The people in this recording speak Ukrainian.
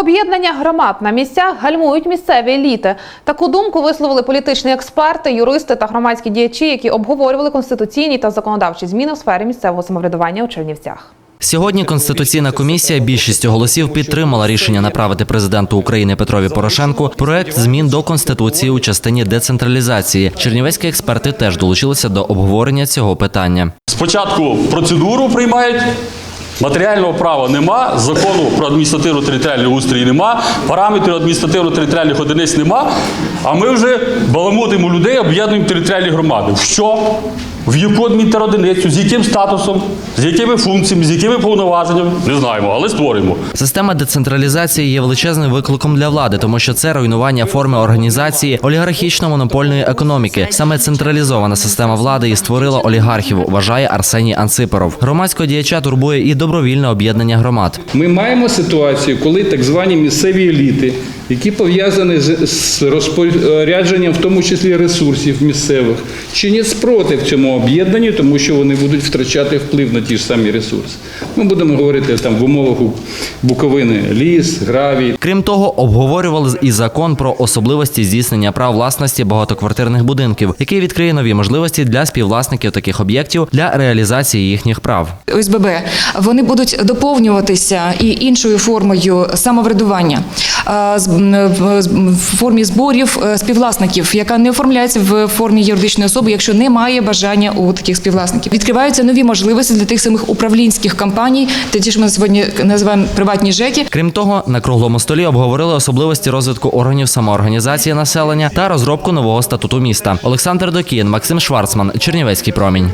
Об'єднання громад на місцях гальмують місцеві еліти. Таку думку висловили політичні експерти, юристи та громадські діячі, які обговорювали конституційні та законодавчі зміни у сфері місцевого самоврядування у Чернівцях. Сьогодні конституційна комісія більшістю голосів підтримала рішення направити президенту України Петрові Порошенку проект змін до конституції у частині децентралізації. Чернівецькі експерти теж долучилися до обговорення цього питання. Спочатку процедуру приймають. Матеріального права нема, закону про адміністративно-територіальний устрій нема, параметрів адміністративно-територіальних одиниць нема. А ми вже баламутимо людей, об'єднуємо територіальні громади. В що? В яку адмінтеродиницю, з яким статусом, з якими функціями, з якими повноваженнями? Не знаємо, але створюємо. Система децентралізації є величезним викликом для влади, тому що це руйнування форми організації олігархічно-монопольної економіки. Саме централізована система влади і створила олігархів, вважає Арсеній Анципоров. Громадського діяча турбує і добровільне об'єднання громад. Ми маємо ситуацію, коли так звані місцеві еліти, які пов'язані з, з розпорядженням, в тому числі ресурсів місцевих, чинять спротив цьому об'єднанню, тому що вони будуть втрачати вплив на ті ж самі ресурси. Ми будемо говорити там в умовах Буковини ліс, гравій, Крім того, обговорювали і закон про особливості здійснення прав власності багатоквартирних будинків, який відкриє нові можливості для співвласників таких об'єктів для реалізації їхніх прав. ОСББ, вони будуть доповнюватися і іншою формою самоврядування в з- формі зборів е, співвласників, яка не оформляється в формі юридичної особи, якщо немає бажання у таких співвласників. Відкриваються нові можливості для тих самих управлінських компаній, те, ті, що ми сьогодні називаємо приватні ЖЕКи. Крім того, на круглому столі обговорили особливості розвитку органів самоорганізації населення та розробку нового статуту міста. Олександр Докін, Максим Шварцман, Чернівецький промінь.